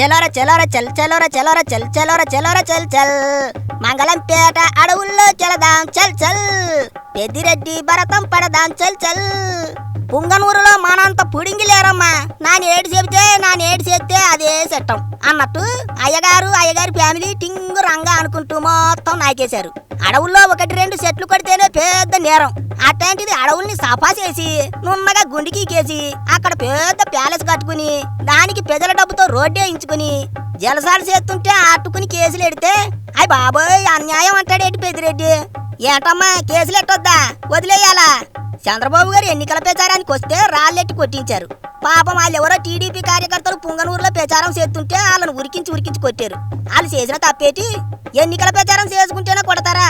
చెలోర చెలోర చెల్ చెలోర చెలోర చెల్ చెలోర చెలోర చెల్ చెల్. మంగళంపేట అడవుల్లో చెలదాం చల్ చల్. పెద్దిరెడ్డి భరతం పడదాం చల్ చల్. పుంగనూరులో మానంత పుడింగి లేరమ్మా. నాని ఏడు చెబితే నాని ఏడు చేస్తే అదే చట్టం అన్నట్టు అయ్యగారు అయ్యగారి ఫ్యామిలీ టింగు రంగా అనుకుంటూ మొత్తం నాకేశారు అడవుల్లో ఒకటి రెండు చెట్లు కొడితేనే పెద్ద నేరం. అట్లాంటిది అడవుల్ని సఫా చేసి నున్నగా గుండికి కేసి అక్కడ పెద్ద ప్యాలెస్ కట్టుకుని దానికి ప్రజల డబ్బుతో రోడ్డే ఇంచుకుని జలసాలు చేస్తుంటే అట్టుకుని కేసులు ఎడితే అయ్యి బాబోయ్ అన్యాయం అంటాడేటి పెద్దిరెడ్డి? ఏటమ్మా కేసులు ఎట్టొద్దా? వదిలేయాలా? చంద్రబాబు గారు ఎన్నికల ప్రచారానికి వస్తే రాళ్ళెట్టి కొట్టించారు. పాపం వాళ్ళు ఎవరో టీడీపీ కార్యకర్తలు పుంగనూరులో ప్రచారం చేస్తుంటే వాళ్ళని ఉరికించి ఉరికించి కొట్టారు. వాళ్ళు చేసిన తప్పేటి? ఎన్నికల ప్రచారం చేసుకుంటేనే కొడతారా?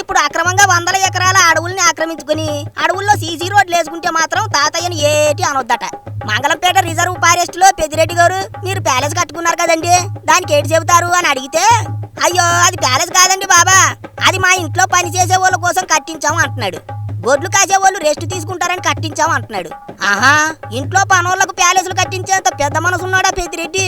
ఇప్పుడు అక్రమంగా వందల ఎకరాల అడవుల్ని ఆక్రమించుకుని అడవుల్లో సీసీ రోడ్లు వేసుకుంటే మాత్రం తాతయ్యని ఏటి అనొద్దట. మంగళంపేట రిజర్వ్ ఫారెస్ట్లో పెద్దిరెడ్డి గారు మీరు ప్యాలెస్ కట్టుకున్నారు కదండి దానికి ఏటి చెబుతారు? అని అడిగితే అయ్యో అది ప్యాలెస్ కాదండి బాబా అది మా ఇంట్లో పని చేసే వాళ్ళ కోసం కట్టించాము అంటున్నాడు. గొడ్లు కాసే వాళ్ళు రెస్ట్ తీసుకుంటారని కట్టించాము అంటున్నాడు. ఆహా ఇంట్లో పనోళ్ళకు ప్యాలెస్లు కట్టించేంత పెద్ద మనసు ఉన్నాడా పెద్దిరెడ్డి?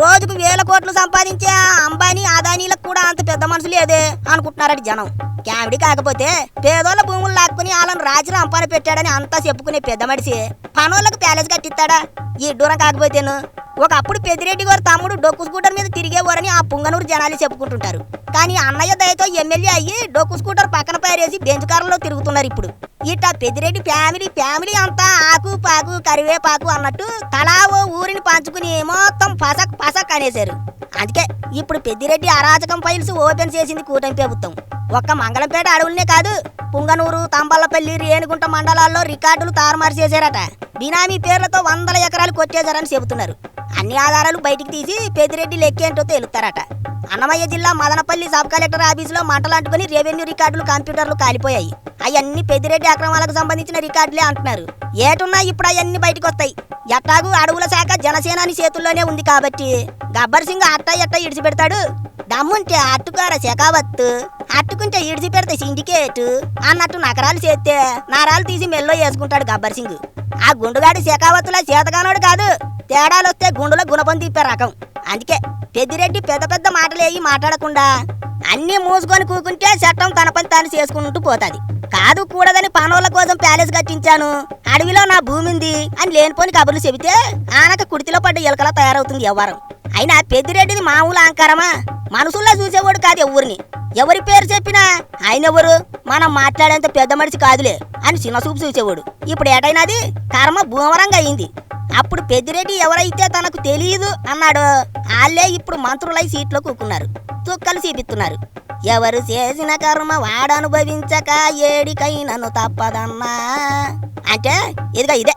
రోజుకు వేల కోట్లు సంపాదించే ఆ అంబానీ అదానీలకు కూడా అంత పెద్ద మనసు లేదే అనుకుంటున్నారట జనం. క్యామిడి కాకపోతే పేదోళ్ళ భూములు లాక్కుని వాళ్ళని రాజు రంపాన పెట్టాడని అంతా చెప్పుకునే పెద్ద మనిషి. పనోళ్ళకు ప్యాలెస్ కట్టిస్తాడా? ఈ దూరం కాకపోతేను. ఒకప్పుడు పెద్దిరెడ్డి గారు తమ్ముడు డొక్కు స్కూటర్ మీద తిరిగేవారని ఆ పుంగనూరు జనాలు చెప్పుకుంటుంటారు. కానీ అన్నయ్య దయతో ఎమ్మెల్యే అయ్యి డొక్కు స్కూటర్ పక్కన పారేసి బెంచ్ కారులో తిరుగుతున్నారు ఇప్పుడు. ఇట్లా పెద్దిరెడ్డి ఫ్యామిలీ ఫ్యామిలీ అంతా ఆకు పాకు కరివేపాకు అన్నట్టు తలా ఓ ఊరిని పంచుకుని మొత్తం పసక్ పసక్ అనేశారు. అందుకే ఇప్పుడు పెద్దిరెడ్డి అరాచకం ఫైల్స్ ఓపెన్ చేసింది కూటమి ప్రభుత్వం. ఒక్క మంగళంపేట అడవులనే కాదు పుంగనూరు తంబల్లపల్లి రేణిగుంట మండలాల్లో రికార్డులు తారుమారు చేశారట. బినామీ పేర్లతో వందల ఎకరాలు కొట్టేశారని చెబుతున్నారు. అన్ని ఆధారాలు బయటికి తీసి పెద్దిరెడ్డి లెక్కేంటో తేలుతారట. అన్నమయ్య జిల్లా మదనపల్లి సబ్ కలెక్టర్ ఆఫీసులో మంటలాంటుకుని రెవెన్యూ రికార్డులు కంప్యూటర్లు కాలిపోయాయి. అవన్నీ పెద్దిరెడ్డి అక్రమాలకు సంబంధించిన రికార్డులే అంటున్నారు. ఏటున్నా ఇప్పుడు అవన్నీ బయటకు వస్తాయి ఎట్టాగూ అడవుల శాఖ జనసేనాని చేతుల్లోనే ఉంది కాబట్టి గబ్బర్ సింగ్ అట్ట ఎట్ట ఇడిచిపెడతాడు? దమ్ముంటే అట్టుకార శకావత్తు అట్టుకుంటే ఇడిచి పెడితే సిండికేట్ అన్నట్టు నకరాలు చేస్తే నరాలు తీసి మెల్లో వేసుకుంటాడు గబ్బర్ సింగ్. ఆ గుండుగాడి శకావత్తులా చేతగానోడు కాదు. తేడాలు వస్తే గుండెలో గుణపం తిప్పే రకం. అందుకే పెద్దిరెడ్డి పెద్ద పెద్ద మాటలేయి మాట్లాడకుండా అన్నీ మూసుకొని కూకుంటే చట్టం తన పని తాను చేసుకుంటూ పోతాది. కాదు కూడదని పనోళ్ళ కోసం ప్యాలెస్ కట్టించాను. అడవిలో నా భూమి ఉంది అని లేనిపోని కబుర్లు చెబితే ఆనక కుడితిలో పడ్డ ఎలకలా తయారవుతుంది ఎవ్వరం. అయినా పెద్దిరెడ్డిది మామూలు అహంకారమా? మనసుల్లో చూసేవాడు కాదు ఎవరిని ఎవరి పేరు చెప్పినా ఆయన ఎవరు? మనం మాట్లాడేంత పెద్ద మనిషి కాదులే అని చిన్న చూపు చూసేవాడు. ఇప్పుడు ఏటైనాది? కర్మ భూమరంగా అయింది. అప్పుడు పెద్దిరెడ్డి ఎవరైతే తనకు తెలియదు అన్నాడు వాళ్ళే ఇప్పుడు మంత్రులై సీట్లో కూకున్నారు. తుక్కలు చూపిస్తున్నారు ఎవరు చేసిన కర్మ వాడనుభవించక ఏడికైనను తప్పదన్నా అంటే ఇదిగా ఇదే.